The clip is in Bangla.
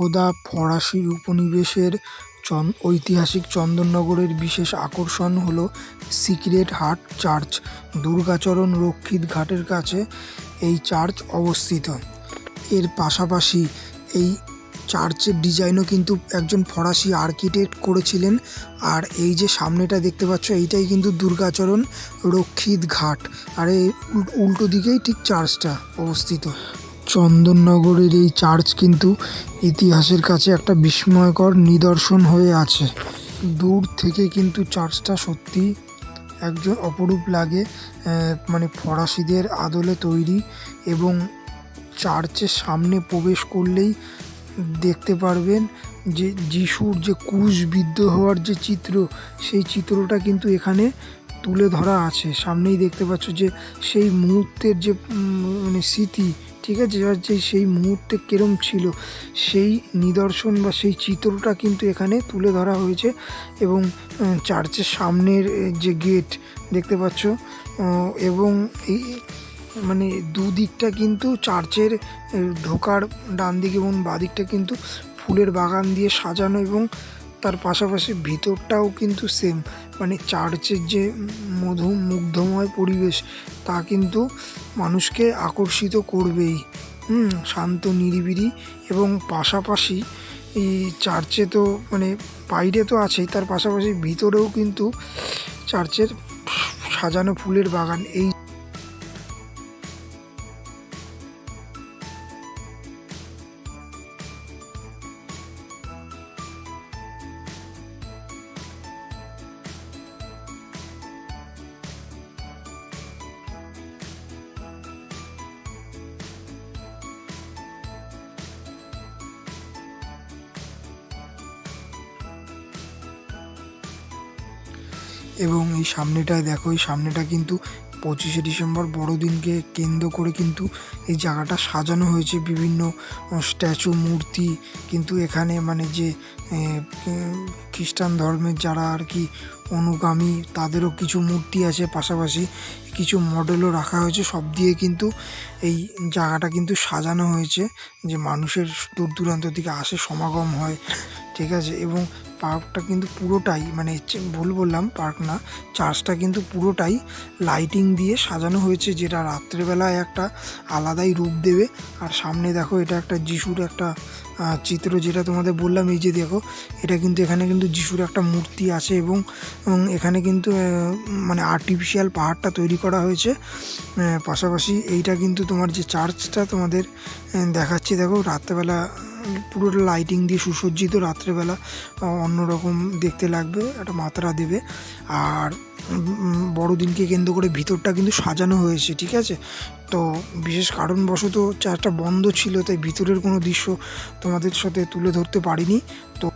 একদা ফরাসি উপনিবেশের চন ঐতিহাসিক চন্দননগরের বিশেষ আকর্ষণ হল সিক্রেট হার্ট চার্চ, দুর্গাচরণ রক্ষিত ঘাটের কাছে এই চার্চ অবস্থিত। এর পাশাপাশি এই চার্চের ডিজাইনও কিন্তু একজন ফরাসি আর্কিটেক্ট করেছিলেন। আর এই যে সামনেটা দেখতে পাচ্ছ, এইটাই কিন্তু দুর্গাচরণ রক্ষিত ঘাট। আর এই উল- উল্টো দিকেই ঠিক চার্চটা অবস্থিত। চন্দননগরের এই চার্চ কিন্তু ইতিহাসের কাছে একটা বিস্ময়কর নিদর্শন হয়ে আছে। দূর থেকে কিন্তু চার্চটা সত্যি একজন অপরূপ লাগে মানে ফরাসিদের আদলে তৈরি এবং চার্চের সামনে প্রবেশ করলেই দেখতে পারবেন যে যিশুর যে ক্রুশবিদ্ধ হওয়ার যে চিত্র, সেই চিত্রটা কিন্তু এখানে তুলে ধরা আছে। সামনেই দেখতে পাচ্ছ যে সেই মুহূর্তের যে মানে স্মৃতি ঠিক আছে, আর যে সেই মুহূর্তে কিরম ছিল, সেই নিদর্শন বা সেই চিত্রটা কিন্তু এখানে তুলে ধরা হয়েছে এবং চার্চের সামনের যে গেট দেখতে পাচ্ছ এবং এই মানে দুদিকটা কিন্তু চার্চের ঢোকার ডান দিকে এবং বাদিকটা কিন্তু ফুলের বাগান দিয়ে সাজানো এবং তার পাশাপাশি ভিতরটাও কিন্তু সেম মানে চার্চের যে মধু মুগ্ধময় পরিবেশ, তা কিন্তু মানুষকে আকর্ষিত করবেই। হুম, শান্ত, নিরিবিলি এবং পাশাপাশি এই চার্চে তো মানে বাইরে তো আছেই, তার পাশাপাশি ভিতরেও কিন্তু চার্চের সাজানো ফুলের বাগান, এই এবং এই সামনেটায় দেখো, এই সামনেটা কিন্তু পঁচিশে ডিসেম্বর বড়দিনকে কেন্দ্র করে কিন্তু এই জায়গাটা সাজানো হয়েছে। বিভিন্ন স্ট্যাচু, মূর্তি কিন্তু এখানে মানে যে খ্রিস্টান ধর্মের যারা আর কি অনুগামী, তাদেরও কিছু মূর্তি আছে। পাশাপাশি কিছু মডেলও রাখা হয়েছে। সব দিয়ে কিন্তু এই জায়গাটা কিন্তু সাজানো হয়েছে যে মানুষের দূর দূরান্ত থেকে আসে, সমাগম হয়। ঠিক আছে? এবং পার্কটা কিন্তু পুরোটাই মানে ভুল বললাম পার্ক না, চার্চটা কিন্তু পুরোটাই লাইটিং দিয়ে সাজানো হয়েছে, যেটা রাত্রেবেলায় একটা আলাদাই রূপ দেবে। আর সামনে দেখো এটা একটা যিশুর একটা আহ, চিত্র যেটা তোমাদের বললাম এই যে দেখো এটা কিন্তু এখানে কিন্তু যিশুর একটা মূর্তি আছে এবং এখানে কিন্তু মানে আর্টিফিশিয়াল পাহাড়টা তৈরি করা হয়েছে। পাশাপাশি এইটা কিন্তু তোমার যে চার্চটা তোমাদের দেখাচ্ছি দেখো রাত্রেবেলা পুরো লাইটিং দিয়ে সুসজ্জিত রাত্রেবেলা অন্যরকম দেখতে লাগবে একটা মাত্রা দেবে। আর বড়দিনকে কেন্দ্র করে ভিতরটা কিন্তু সাজানো হয়েছে, ঠিক আছে? তো বিশেষ কারণবশত চারটা বন্ধ ছিল, তাই ভিতরের কোনো দৃশ্য তোমাদের সাথে তুলে ধরতে পারিনি। তো